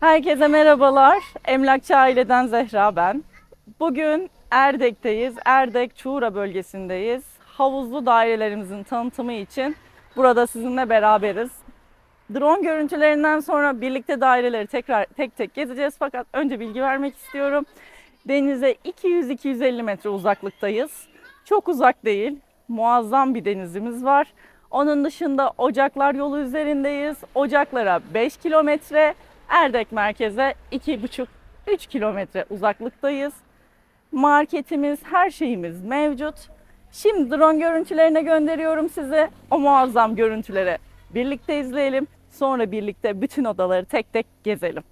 Herkese merhabalar. Emlakçı aileden Zehra ben. Bugün Erdek'teyiz. Erdek Çuğra bölgesindeyiz. Havuzlu dairelerimizin tanıtımı için burada sizinle beraberiz. Drone görüntülerinden sonra birlikte daireleri tekrar tek tek gezeceğiz fakat önce bilgi vermek istiyorum. Denize 200-250 metre uzaklıktayız. Çok uzak değil. Muazzam bir denizimiz var. Onun dışında Ocaklar yolu üzerindeyiz. Ocaklara 5 kilometre, Erdek merkeze 2,5-3 kilometre uzaklıktayız. Marketimiz, her şeyimiz mevcut. Şimdi drone görüntülerine gönderiyorum size. O muazzam görüntüleri birlikte izleyelim. Sonra birlikte bütün odaları tek tek gezelim.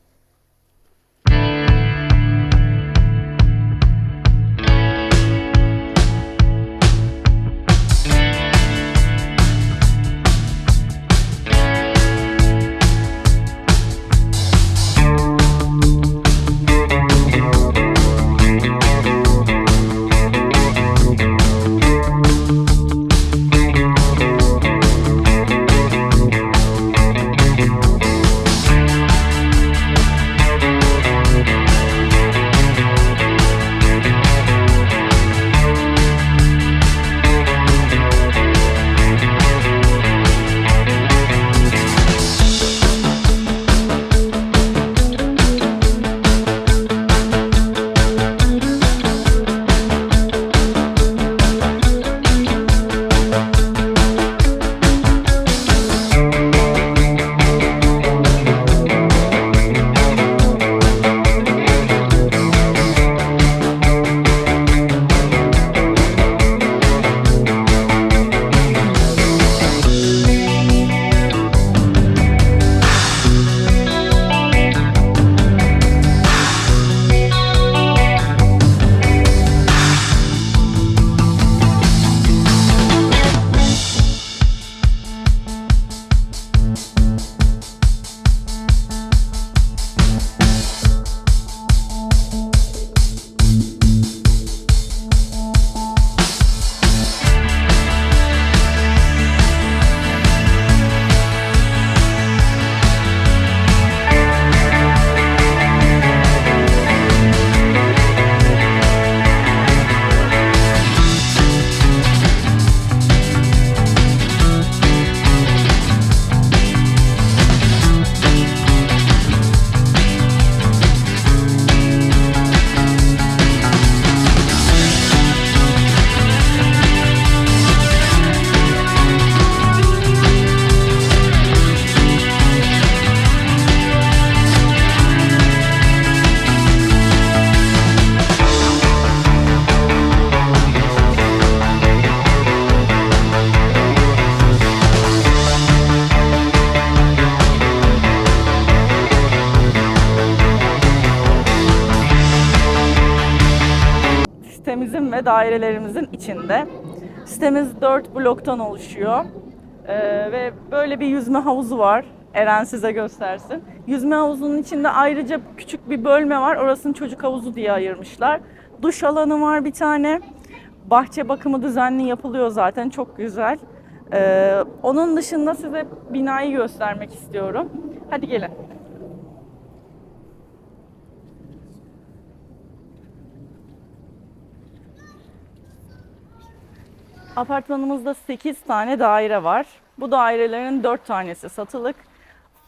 Dairelerimizin içinde. Sitemiz 4 bloktan oluşuyor. Ee, ve böyle bir yüzme havuzu var. Eren size göstersin. Yüzme havuzunun içinde ayrıca küçük bir bölme var. Orasını çocuk havuzu diye ayırmışlar. Duş alanı var bir tane. Bahçe bakımı düzenli yapılıyor zaten. Çok güzel. Ee, onun dışında size binayı göstermek istiyorum. Hadi gelin. Apartmanımızda 8 tane daire var. Bu dairelerin 4 tanesi satılık.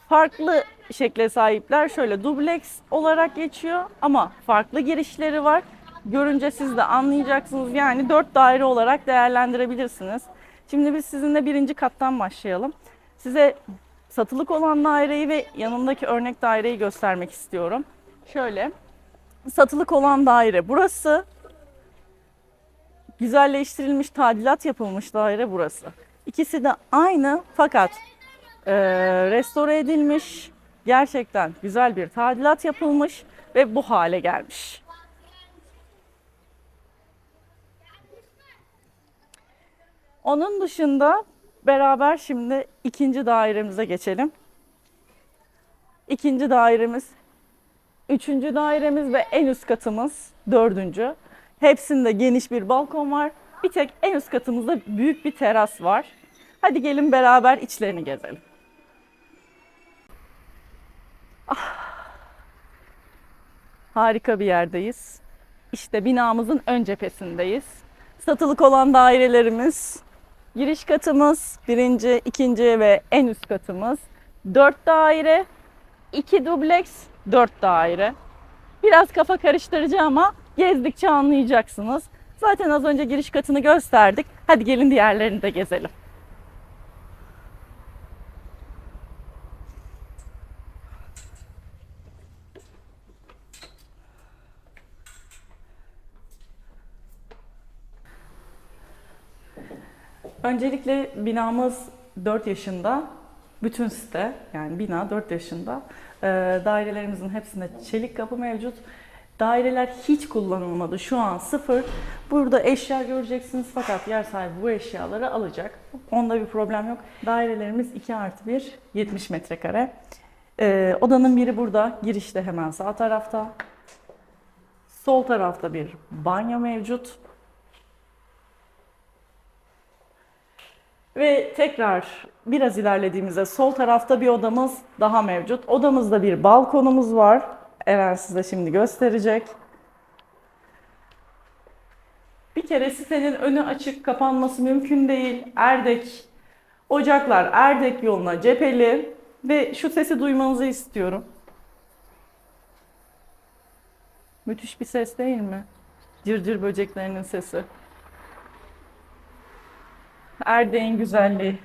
Farklı şekle sahipler şöyle dubleks olarak geçiyor ama farklı girişleri var. Görünce siz de anlayacaksınız. Yani 4 daire olarak değerlendirebilirsiniz. Şimdi biz sizinle birinci kattan başlayalım. Size satılık olan daireyi ve yanındaki örnek daireyi göstermek istiyorum. Şöyle satılık olan daire burası güzelleştirilmiş, tadilat yapılmış daire burası. İkisi de aynı fakat e, restore edilmiş, gerçekten güzel bir tadilat yapılmış ve bu hale gelmiş. Onun dışında beraber şimdi ikinci dairemize geçelim. İkinci dairemiz, üçüncü dairemiz ve en üst katımız dördüncü. Hepsinde geniş bir balkon var. Bir tek en üst katımızda büyük bir teras var. Hadi gelin beraber içlerini gezelim. Ah, Harika bir yerdeyiz. İşte binamızın ön cephesindeyiz. Satılık olan dairelerimiz, giriş katımız, birinci, ikinci ve en üst katımız. Dört daire, iki dubleks, dört daire. Biraz kafa karıştırıcı ama gezdikçe anlayacaksınız. Zaten az önce giriş katını gösterdik. Hadi gelin diğerlerini de gezelim. Öncelikle binamız 4 yaşında. Bütün site yani bina 4 yaşında. Ee, dairelerimizin hepsinde çelik kapı mevcut. Daireler hiç kullanılmadı. Şu an sıfır. Burada eşya göreceksiniz fakat yer sahibi bu eşyaları alacak. Onda bir problem yok. Dairelerimiz 2 artı 1, 70 metrekare. Ee, odanın biri burada. Girişte hemen sağ tarafta. Sol tarafta bir banyo mevcut. Ve tekrar biraz ilerlediğimizde sol tarafta bir odamız daha mevcut. Odamızda bir balkonumuz var. Eren size şimdi gösterecek. Bir kere sitenin önü açık, kapanması mümkün değil. Erdek, ocaklar Erdek yoluna cepheli ve şu sesi duymanızı istiyorum. Müthiş bir ses değil mi? Cırcır böceklerinin sesi. Erdek'in güzelliği.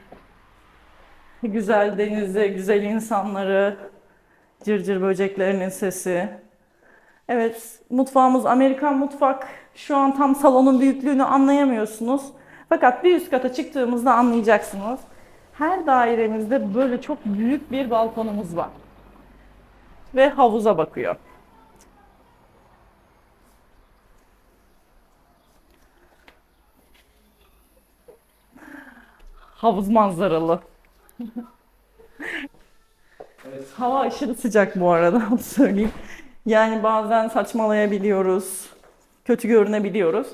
Güzel denizi, güzel insanları, cırcır böceklerinin sesi. Evet, mutfağımız Amerikan mutfak. Şu an tam salonun büyüklüğünü anlayamıyorsunuz. Fakat bir üst kata çıktığımızda anlayacaksınız. Her dairemizde böyle çok büyük bir balkonumuz var. Ve havuza bakıyor. Havuz manzaralı. Hava aşırı sıcak bu arada söyleyeyim. Yani bazen saçmalayabiliyoruz. Kötü görünebiliyoruz.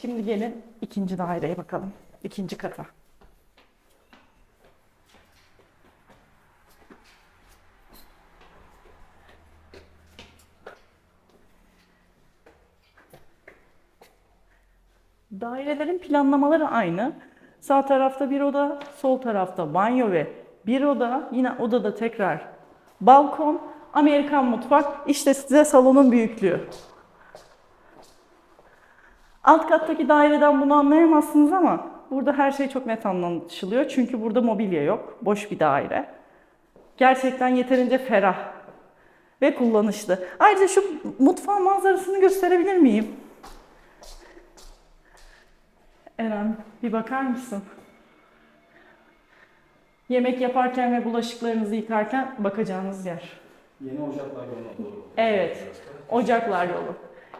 Şimdi gelin ikinci daireye bakalım. İkinci kata. Dairelerin planlamaları aynı. Sağ tarafta bir oda, sol tarafta banyo ve bir oda. Yine odada tekrar balkon, Amerikan mutfak. İşte size salonun büyüklüğü. Alt kattaki daireden bunu anlayamazsınız ama burada her şey çok net anlaşılıyor. Çünkü burada mobilya yok. Boş bir daire. Gerçekten yeterince ferah ve kullanışlı. Ayrıca şu mutfağın manzarasını gösterebilir miyim? Eren bir bakar mısın? Yemek yaparken ve bulaşıklarınızı yıkarken bakacağınız yer. Yeni ocaklar yoluna doğru. Evet. Ocaklar yolu.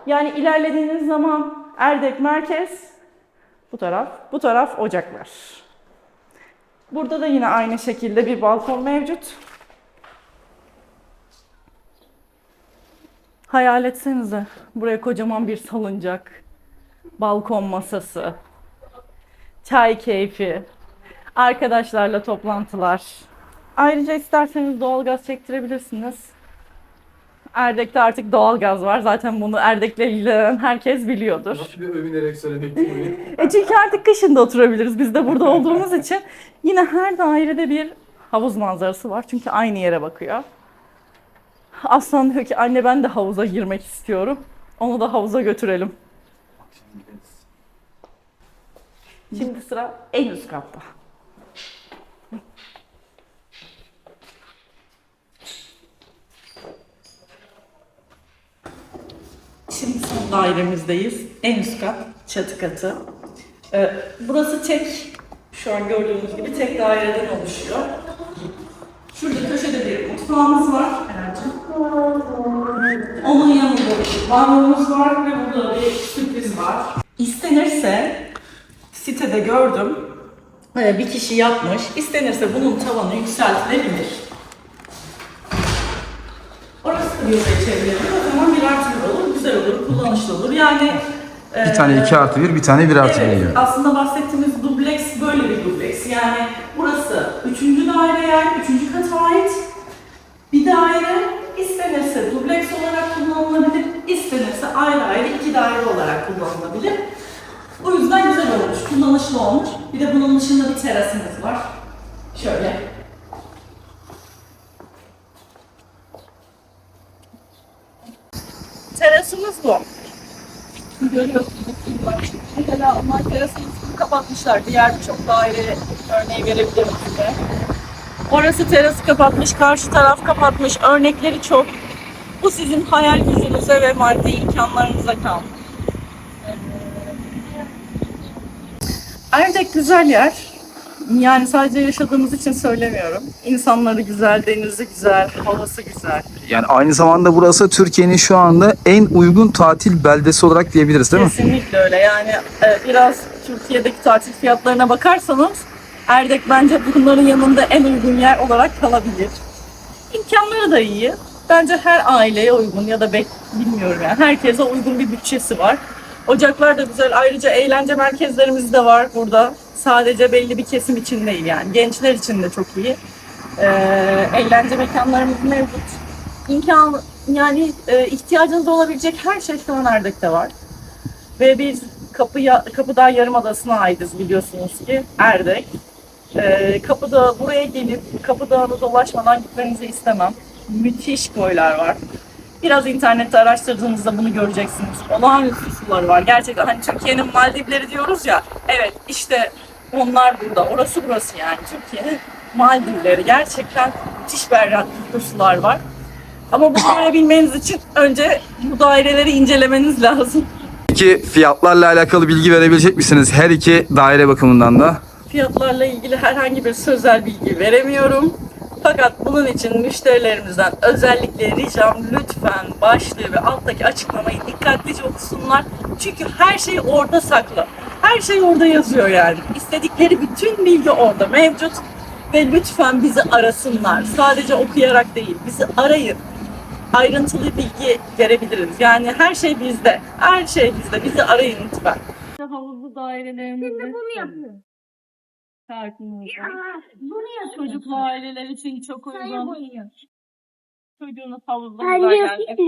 Yani ilerlediğiniz zaman Erdek merkez, bu taraf, bu taraf ocaklar. Burada da yine aynı şekilde bir balkon mevcut. Hayal etsenize buraya kocaman bir salıncak, balkon masası, çay keyfi, arkadaşlarla toplantılar. Ayrıca isterseniz doğalgaz çektirebilirsiniz. Erdek'te artık doğalgaz var. Zaten bunu Erdek'le ilgilenen herkes biliyordur. Nasıl bir övünerek söylemek bunu? E çünkü artık kışın da oturabiliriz biz de burada olduğumuz için. Yine her dairede bir havuz manzarası var. Çünkü aynı yere bakıyor. Aslan diyor ki anne ben de havuza girmek istiyorum. Onu da havuza götürelim. Şimdi sıra en üst katta. Şimdi son dairemizdeyiz. En üst kat, çatı katı. Ee, burası tek, şu an gördüğünüz gibi tek daireden oluşuyor. Şurada köşede bir mutfağımız var. Onun yanında bir banyomuz var ve burada bir sürpriz var. İstenirse sitede gördüm. Ee, Bir kişi yapmış. İstenirse bunun tavanı yükseltilebilir. Orası da bir odaya çevrilebilir. O zaman bir artı olur. Güzel olur, kullanışlı. Yani bir tane e, 2 artı 1, bir tane 1 artı 1 evet. Aslında bahsettiğimiz dubleks böyle bir dubleks. Yani burası 3. daire yer, 3. kata ait bir daire istenirse dubleks olarak kullanılabilir, istenirse ayrı ayrı iki daire olarak kullanılabilir. O yüzden güzel olmuş, kullanışlı olmuş. Bir de bunun dışında bir terasımız var. Şöyle Terasımız bu. Görüyorsunuz. Mesela onlar terasımızı kapatmışlar. Diğer birçok daire örneği verebilirim size. Orası terası kapatmış, karşı taraf kapatmış. Örnekleri çok. Bu sizin hayal gücünüze ve maddi imkanlarınıza kalmış. Erdek güzel yer. Yani sadece yaşadığımız için söylemiyorum. İnsanları güzel, denizi güzel, havası güzel. Yani aynı zamanda burası Türkiye'nin şu anda en uygun tatil beldesi olarak diyebiliriz değil mi? Kesinlikle öyle. Yani e, biraz Türkiye'deki tatil fiyatlarına bakarsanız Erdek bence bunların yanında en uygun yer olarak kalabilir. İmkanları da iyi. Bence her aileye uygun ya da bek bilmiyorum yani herkese uygun bir bütçesi var. Ocaklar da güzel. Ayrıca eğlence merkezlerimiz de var burada. Sadece belli bir kesim için değil yani. Gençler için de çok iyi. Ee, eğlence mekanlarımız mevcut. İmkan yani e, ihtiyacınız olabilecek her şey şu an Erdek'te var. Ve biz Kapıya, Kapıdağ Yarımadası'na aitiz biliyorsunuz ki Erdek. Ee, Kapıdağ buraya gelip Kapıdağ'ını dolaşmadan gitmenizi istemem. Müthiş koylar var. Biraz internette araştırdığınızda bunu göreceksiniz. Olağanüstü suları var. Gerçekten hani Türkiye'nin Maldivleri diyoruz ya. Evet işte onlar burada. Orası burası yani. Türkiye'nin Maldivleri. Gerçekten müthiş berraklıkta sular var. Ama bunu görebilmeniz için önce bu daireleri incelemeniz lazım. Peki fiyatlarla alakalı bilgi verebilecek misiniz? Her iki daire bakımından da. Fiyatlarla ilgili herhangi bir sözel bilgi veremiyorum. Fakat bunun için müşterilerimizden özellikle ricam lütfen başlığı ve alttaki açıklamayı dikkatlice okusunlar. Çünkü her şey orada saklı. Her şey orada yazıyor yani. İstedikleri bütün bilgi orada mevcut. Ve lütfen bizi arasınlar. Sadece okuyarak değil, bizi arayın. Ayrıntılı bilgi verebiliriz. Yani her şey bizde. Her şey bizde. Bizi arayın lütfen. Havuzlu dairelerimiz Şimdi bunu yapıyorum. Kartımızda. Bunu. Çocuklu aileler için çok uygun. Çocuğunuz havuzda mı?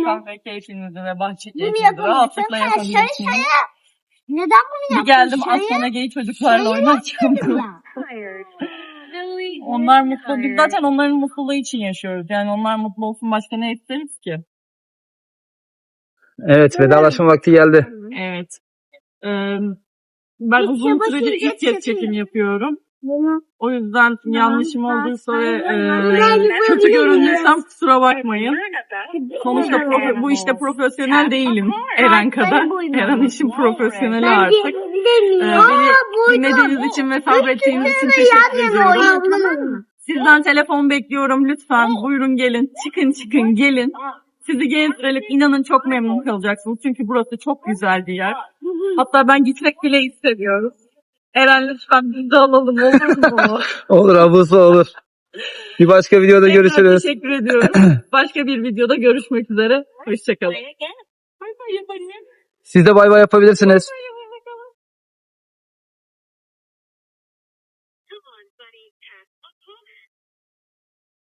kahve keyfinizi ve bahçe yapalım. rahatlıkla yapabilirsiniz. şöyle. Neden bunu Bir yaptın? geldim Şöyle az sonra gay çocuklarla oynayacağım. ya. Onlar mutlu. Biz zaten onların mutluluğu için yaşıyoruz. Yani onlar mutlu olsun başka ne isteriz ki? Evet vedalaşma vakti geldi. Evet. Ee, ben uzun süredir ilk kez çekim yapıyorum. O yüzden yanlışım olduysa ve ben- e, kötü göründüysem kusura bakmayın. Sonuçta profe- bu işte profesyonel değilim Eren kadar. Eren işin profesyoneli artık. Ee, beni dinlediğiniz için ve sabrettiğiniz için teşekkür ediyorum. Sizden telefon bekliyorum lütfen. Buyurun gelin. Çıkın çıkın gelin. Sizi gezdirelim. İnanın çok memnun kalacaksınız. Çünkü burası çok güzel bir yer. Hatta ben gitmek bile istemiyorum. Eren lütfen biz de alalım olur mu? Olur ablası olur. Bir başka videoda Tekrar görüşürüz. Teşekkür ediyorum. Başka bir videoda görüşmek üzere. Hoşçakalın. Siz de bay bay yapabilirsiniz.